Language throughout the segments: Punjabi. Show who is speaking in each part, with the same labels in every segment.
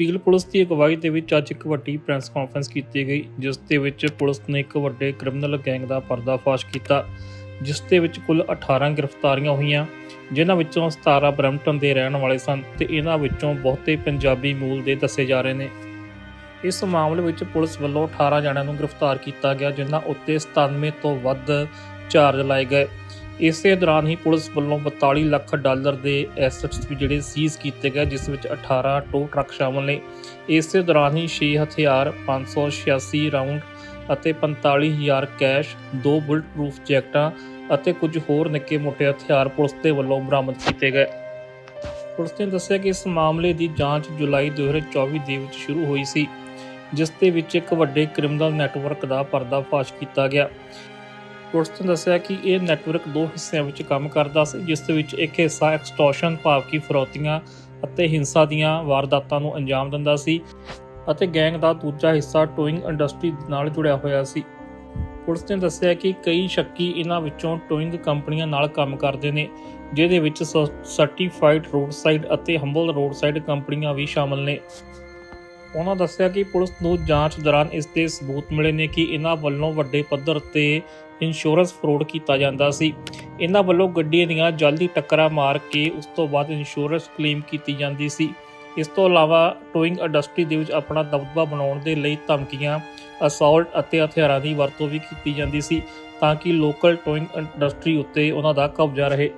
Speaker 1: ਪੀਲ ਪੁਲਿਸ ਦੀ ਅਗਵਾਈ ਦੇ ਵਿੱਚ ਅੱਜ ਇੱਕ ਵੱਡੀ ਪ੍ਰੈਸ ਕਾਨਫਰੰਸ ਕੀਤੀ ਗਈ, ਜਿਸ ਦੇ ਵਿੱਚ ਪੁਲਿਸ ਨੇ ਇੱਕ ਵੱਡੇ ਕ੍ਰਿਮੀਨਲ ਗੈਂਗ ਦਾ ਪਰਦਾਫਾਸ਼ ਕੀਤਾ, ਜਿਸ ਦੇ ਵਿੱਚ ਕੁੱਲ 18 ਗ੍ਰਿਫਤਾਰੀਆਂ ਹੋਈਆਂ, ਜਿਨ੍ਹਾਂ ਵਿੱਚੋਂ 17 ਬਰੈਂਪਟਨ ਦੇ ਰਹਿਣ ਵਾਲੇ ਸਨ ਤੇ ਇਹਨਾਂ ਵਿੱਚੋਂ ਬਹੁਤੇ ਪੰਜਾਬੀ ਮੂਲ ਦੇ ਦੱਸੇ ਜਾ ਰਹੇ ਨੇ। ਇਸ ਮਾਮਲੇ ਵਿੱਚ ਪੁਲਿਸ ਵੱਲੋਂ 18 ਜਣਿਆਂ ਨੂੰ ਗ੍ਰਿਫਤਾਰ ਕੀਤਾ ਗਿਆ, ਜਿਨ੍ਹਾਂ ਉੱਤੇ 97 ਤੋਂ ਵੱਧ ਚਾਰਜ ਲਾਏ ਗਏ। ਇਸੇ ਦੌਰਾਨ ਹੀ ਪੁਲਿਸ ਵੱਲੋਂ 42 ਲੱਖ ਡਾਲਰ ਦੇ ਐਸੈਟਸ ਵੀ ਜਿਹੜੇ ਸੀਜ਼ ਕੀਤੇ ਗਏ, ਜਿਸ ਵਿੱਚ 18 ਟੋ ਟਰੱਕ ਸ਼ਾਮਲ ਨੇ। ਇਸੇ ਦੌਰਾਨ ਹੀ 6 ਹਥਿਆਰ 586 ਰਾਉਂਡ ਅਤੇ 45000 ਕੈਸ਼, ਦੋ ਬੁਲਟ ਪ੍ਰੂਫ ਜੈਕਟਾਂ ਅਤੇ ਕੁਝ ਹੋਰ ਨਿੱਕੇ ਮੋਟੇ ਹਥਿਆਰ ਪੁਲਿਸ ਦੇ ਵੱਲੋਂ ਬਰਾਮਦ ਕੀਤੇ ਗਏ। ਪੁਲਿਸ ਨੇ ਦੱਸਿਆ ਕਿ ਇਸ ਮਾਮਲੇ ਦੀ ਜਾਂਚ ਜੁਲਾਈ 2024 ਦੇ ਵਿੱਚ ਸ਼ੁਰੂ ਹੋਈ ਸੀ, ਜਿਸ ਦੇ ਵਿੱਚ ਇੱਕ ਵੱਡੇ ਕ੍ਰਿਮੀਨਲ ਨੈਟਵਰਕ ਦਾ ਪਰਦਾਫਾਸ਼ ਕੀਤਾ ਗਿਆ। ਪੁਲਿਸ ਨੇ ਦੱਸਿਆ ਕਿ ਇਹ ਨੈਟਵਰਕ ਦੋ ਹਿੱਸਿਆਂ ਵਿੱਚ ਕੰਮ ਕਰਦਾ ਸੀ, ਜਿਸ ਦੇ ਵਿੱਚ ਇੱਕ ਹਿੱਸਾ ਐਕਸਟੋਰਸ਼ਨ ਭਾਵ ਕਿ ਫਰੌਤੀਆਂ ਅਤੇ ਹਿੰਸਾ ਦੀਆਂ ਵਾਰਦਾਤਾਂ ਨੂੰ ਅੰਜਾਮ ਦਿੰਦਾ ਸੀ ਅਤੇ ਗੈਂਗ ਦਾ ਦੂਜਾ ਹਿੱਸਾ ਟੋਇੰਗ ਇੰਡਸਟਰੀ ਨਾਲ ਜੁੜਿਆ ਹੋਇਆ ਸੀ। ਪੁਲਿਸ ਨੇ ਦੱਸਿਆ ਕਿ ਕਈ ਸ਼ੱਕੀ ਇਹਨਾਂ ਵਿੱਚੋਂ ਟੋਇੰਗ ਕੰਪਨੀਆਂ ਨਾਲ ਕੰਮ ਕਰਦੇ ਨੇ, ਜਿਹਦੇ ਵਿੱਚ ਸਰਟੀਫਾਈਡ ਰੋਡ ਸਾਈਡ ਅਤੇ ਹੰਬਲ ਰੋਡ ਸਾਈਡ ਕੰਪਨੀਆਂ ਵੀ ਸ਼ਾਮਲ ਨੇ। ਉਹਨਾਂ ਦੱਸਿਆ ਕਿ ਪੁਲਿਸ ਨੂੰ ਜਾਂਚ ਦੌਰਾਨ ਇਸ ਦੇ ਸਬੂਤ ਮਿਲੇ ਨੇ ਕਿ ਇਹਨਾਂ ਵੱਲੋਂ ਵੱਡੇ ਪੱਧਰ ਤੇ ਇੰਸ਼ੋਰੈਂਸ ਫਰੋਡ ਕੀਤਾ ਜਾਂਦਾ ਸੀ। ਇਹਨਾਂ ਵੱਲੋਂ ਗੱਡੀਆਂ ਦੀਆਂ ਜਲਦੀ ਟੱਕਰਾਂ ਮਾਰ ਕੇ ਉਸ ਤੋਂ ਬਾਅਦ ਇੰਸ਼ੋਰੈਂਸ ਕਲੇਮ ਕੀਤੀ ਜਾਂਦੀ ਸੀ। ਇਸ ਤੋਂ ਇਲਾਵਾ ਟੋਇੰਗ ਇੰਡਸਟਰੀ ਦੇ ਵਿੱਚ ਆਪਣਾ ਦਬਦਬਾ ਬਣਾਉਣ ਦੇ ਲਈ ਧਮਕੀਆਂ ਅਸੌਲਟ ਅਤੇ ਹਥਿਆਰਾਂ ਦੀ ਵਰਤੋਂ ਵੀ ਕੀਤੀ ਜਾਂਦੀ ਸੀ ਤਾਂ ਕਿ ਲੋਕਲ ਟੋਇੰਗ ਇੰਡਸਟਰੀ ਉੱਤੇ ਉਹਨਾਂ ਦਾ ਕਬਜ਼ਾ ਰਹੇ।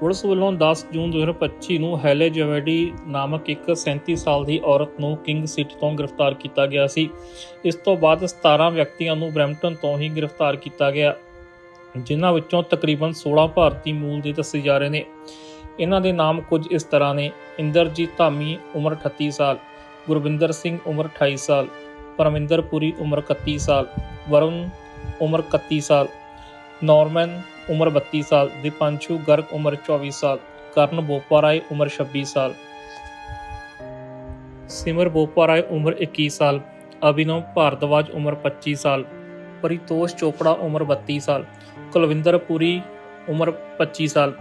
Speaker 1: ਪੁਲਿਸ ਵੱਲੋਂ 10 ਜੂਨ 2025 ਨੂੰ ਹੈਲੇ ਜਵੈਡੀ ਨਾਮਕ ਇੱਕ 37 ਸਾਲ ਦੀ ਔਰਤ ਨੂੰ ਕਿੰਗ ਸਿਟੀ ਤੋਂ ਗ੍ਰਿਫਤਾਰ ਕੀਤਾ ਗਿਆ ਸੀ। ਇਸ ਤੋਂ ਬਾਅਦ 17 ਵਿਅਕਤੀਆਂ ਨੂੰ ਬਰੈਂਪਟਨ ਤੋਂ ਹੀ ਗ੍ਰਿਫਤਾਰ ਕੀਤਾ ਗਿਆ, ਜਿਨ੍ਹਾਂ ਵਿੱਚੋਂ ਤਕਰੀਬਨ 16 ਭਾਰਤੀ ਮੂਲ ਦੇ ਦੱਸੇ ਜਾ ਰਹੇ ਨੇ। ਇਹਨਾਂ ਦੇ ਨਾਮ ਕੁਝ ਇਸ ਤਰ੍ਹਾਂ ਨੇ, ਇੰਦਰਜੀਤ ਧਾਮੀ, ਉਮਰ 38 ਸਾਲ, ਗੁਰਵਿੰਦਰ ਸਿੰਘ, ਉਮਰ 28 ਸਾਲ, ਪਰਮਿੰਦਰ ਪੁਰੀ, ਉਮਰ 31 ਸਾਲ, ਵਰੁਣ, ਉਮਰ 31 ਸਾਲ, ਨਾਰਮਨ ਉਮਰ 32 ਸਾਲ, ਦੀਪਾਂਸ਼ੂ ਗਰਗ ਉਮਰ 24 ਸਾਲ, ਕਰਨ ਬੋਪਾਰਾਏ ਉਮਰ 26 ਸਾਲ। ਸਿਮਰ ਬੋਪਾਰਾਏ ਉਮਰ 21 ਸਾਲ, ਅਭਿਨਵ ਭਾਰਦਵਾਜ ਉਮਰ 25 ਸਾਲ, ਪਰਿਤੋਸ਼ ਚੋਪੜਾ ਉਮਰ 32 ਸਾਲ, ਕੁਲਵਿੰਦਰ ਪੁਰੀ ਉਮਰ 25 ਸਾਲ,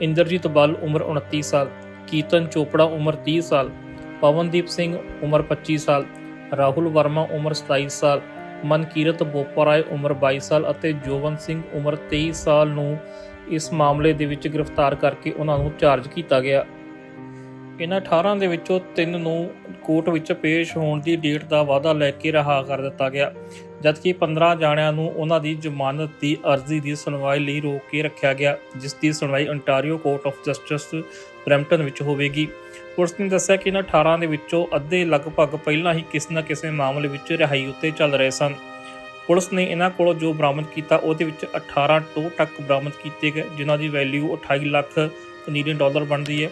Speaker 1: ਇੰਦਰਜੀਤ ਬੱਲ ਉਮਰ 29 ਸਾਲ, ਕੀਰਤਨ ਚੋਪੜਾ ਉਮਰ 30 ਸਾਲ, ਪਵਨਦੀਪ ਸਿੰਘ ਉਮਰ 25 ਸਾਲ, ਰਾਹੁਲ ਵਰਮਾ ਉਮਰ 27 ਸਾਲ ਮਨਕੀਰਤ ਬੋਪਰਾਏ ਉਮਰ 22 ਸਾਲ ਅਤੇ ਜੋਵਨ ਸਿੰਘ ਉਮਰ 23 ਸਾਲ ਨੂੰ ਇਸ ਮਾਮਲੇ ਦੇ ਵਿੱਚ ਗ੍ਰਿਫਤਾਰ ਕਰਕੇ ਉਹਨਾਂ ਨੂੰ ਚਾਰਜ ਕੀਤਾ ਗਿਆ। ਇਹਨਾਂ 18 ਦੇ ਵਿੱਚੋਂ 3 ਨੂੰ ਕੋਰਟ ਵਿੱਚ ਪੇਸ਼ ਹੋਣ ਦੀ ਡੇਟ ਦਾ ਵਾਅਦਾ ਲੈ ਕੇ ਰਿਹਾ ਕਰ ਦਿੱਤਾ ਗਿਆ, ਜਦਕਿ 15 ਜਾਣਿਆਂ ਨੂੰ ਉਹਨਾਂ ਦੀ ਜ਼ਮਾਨਤ ਦੀ ਅਰਜ਼ੀ ਦੀ ਸੁਣਵਾਈ ਲਈ ਰੋਕ ਕੇ ਰੱਖਿਆ ਗਿਆ, ਜਿਸ ਦੀ ਸੁਣਵਾਈ Ontario court of justice Brampton ਵਿੱਚ ਹੋਵੇਗੀ। ਪੁਲਿਸ ਨੇ ਦੱਸਿਆ ਕਿ ਇਹਨਾਂ 18 ਦੇ ਵਿੱਚੋਂ ਅੱਧੇ ਲਗਭਗ ਪਹਿਲਾਂ ਹੀ ਕਿਸੇ ਨਾ ਕਿਸੇ ਮਾਮਲੇ ਵਿੱਚ ਰਿਹਾਈ ਉੱਤੇ ਚੱਲ ਰਹੇ ਸਨ। ਪੁਲਿਸ ਨੇ ਇਹਨਾਂ ਕੋਲੋਂ ਜੋ ਬਰਾਮਦ ਕੀਤਾ, ਉਹਦੇ ਵਿੱਚ 18 ਟੋ ਟੱਕ ਬਰਾਮਦ ਕੀਤੇ ਗਏ, ਜਿਨ੍ਹਾਂ ਦੀ ਵੈਲਿਊ 28 ਲੱਖ ਕੈਨੇਡੀਅਨ ਡਾਲਰ ਬਣਦੀ ਹੈ।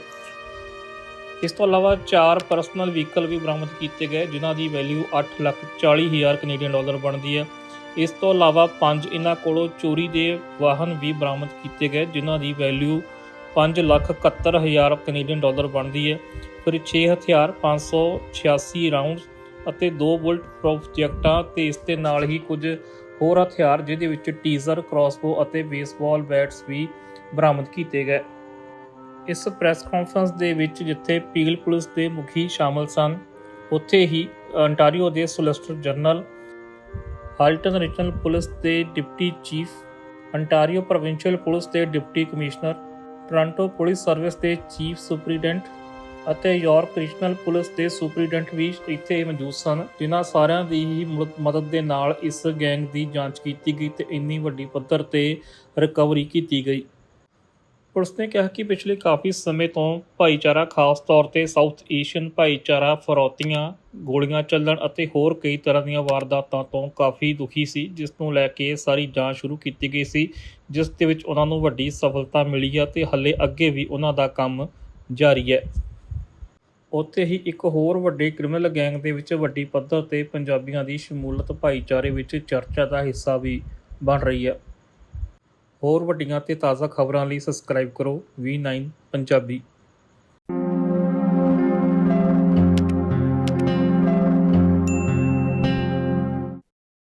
Speaker 1: ਇਸ ਤੋਂ ਇਲਾਵਾ ਚਾਰ ਪਰਸਨਲ ਵਹੀਕਲ ਵੀ ਬਰਾਮਦ ਕੀਤੇ ਗਏ, ਜਿਨ੍ਹਾਂ ਦੀ ਵੈਲਿਊ 8 ਲੱਖ 40 ਹਜ਼ਾਰ ਕੈਨੇਡੀਅਨ ਡਾਲਰ ਬਣਦੀ ਹੈ। ਇਸ ਤੋਂ ਇਲਾਵਾ ਪੰਜ ਇਹਨਾਂ ਕੋਲੋਂ ਚੋਰੀ ਦੇ ਵਾਹਨ ਵੀ ਬਰਾਮਦ ਕੀਤੇ ਗਏ, ਜਿਨ੍ਹਾਂ ਦੀ ਵੈਲਿਊ 5 ਲੱਖ 71 ਹਜ਼ਾਰ ਕੈਨੇਡੀਅਨ ਡਾਲਰ ਬਣਦੀ ਹੈ। ਫਿਰ 6 ਹਥਿਆਰ 586 ਰਾਉਂਡਸ ਅਤੇ ਦੋ ਬੁਲਟ ਪ੍ਰੂਫ ਜੈਕਟਾਂ ਤੇ ਇਸ ਦੇ ਨਾਲ ਹੀ ਕੁਝ ਹੋਰ ਹਥਿਆਰ, ਜਿਹਦੇ ਵਿੱਚ ਟੀਜ਼ਰ, ਕ੍ਰਾਸਬੋ ਅਤੇ ਬੇਸਬਾਲ ਬੈਟਸ ਵੀ ਬਰਾਮਦ ਕੀਤੇ ਗਏ। ਇਸ ਪ੍ਰੈਸ ਕਾਨਫਰੰਸ ਦੇ ਵਿੱਚ ਜਿੱਥੇ ਪੀਲ ਪੁਲਿਸ ਦੇ ਮੁਖੀ ਸ਼ਾਮਲ ਸਨ, ਉੱਥੇ ਹੀ ਅੰਟਾਰੀਓ ਦੇ solicitor general Halton regional police ਦੇ deputy chief Ontario provincial police ਦੇ deputy commissioner Toronto police service ਦੇ ਚੀਫ ਸੁਪਰੀਡੈਂਟ ਅਤੇ ਯਾਰਕ ਰੀਜਨਲ ਪੁਲਿਸ ਦੇ ਸੁਪਰੀਡੈਂਟ ਵੀ ਇੱਥੇ ਮੌਜੂਦ ਸਨ, ਜਿਨ੍ਹਾਂ ਸਾਰਿਆਂ ਦੀ ਹੀ ਮਦਦ ਦੇ ਨਾਲ ਇਸ ਗੈਂਗ ਦੀ ਜਾਂਚ ਕੀਤੀ ਗਈ ਤੇ ਇੰਨੀ ਵੱਡੀ ਪੱਧਰ ਤੇ ਰਿਕਵਰੀ ਕੀਤੀ ਗਈ। ਪੁਲਿਸ ਨੇ ਕਿਹਾ ਕਿ ਪਿਛਲੇ ਕਾਫੀ ਸਮੇਂ ਤੋਂ ਭਾਈਚਾਰਾ, ਖਾਸ ਤੌਰ ਤੇ ਸਾਊਥ ਏਸ਼ੀਅਨ ਭਾਈਚਾਰਾ, ਫਰੋਤੀਆਂ, ਗੋਲੀਆਂ ਚੱਲਣ ਅਤੇ ਹੋਰ ਕਈ ਤਰ੍ਹਾਂ ਦੀਆਂ ਵਾਰਦਾਤਾਂ ਤੋਂ ਕਾਫੀ ਦੁਖੀ ਸੀ, ਜਿਸ ਨੂੰ ਲੈ ਕੇ ਸਾਰੀ ਜਾਂਚ ਸ਼ੁਰੂ ਕੀਤੀ ਗਈ ਸੀ, ਜਿਸ ਦੇ ਵਿੱਚ ਉਹਨਾਂ ਨੂੰ ਵੱਡੀ ਸਫਲਤਾ ਮਿਲੀ ਹੈ ਤੇ ਹੱਲੇ ਅੱਗੇ ਵੀ ਉਹਨਾਂ ਦਾ ਕੰਮ ਜਾਰੀ ਹੈ। ਉੱਥੇ ਹੀ ਇੱਕ ਹੋਰ ਵੱਡੇ ਕ੍ਰਿਮੀਨਲ ਗੈਂਗ ਦੇ ਵਿੱਚ ਵੱਡੀ ਪੱਧਰ ਤੇ ਪੰਜਾਬੀਆਂ ਦੀ ਸ਼ਮੂਲਤ ਭਾਈਚਾਰੇ ਵਿੱਚ ਚਰਚਾ ਦਾ ਹਿੱਸਾ ਵੀ ਬਣ ਰਹੀ ਹੈ। ਹੋਰ ਵੱਡੀਆਂ ਅਤੇ ਤਾਜ਼ਾ ਖਬਰਾਂ ਲਈ ਸਬਸਕ੍ਰਾਈਬ ਕਰੋ। V9 ਪੰਜਾਬੀ।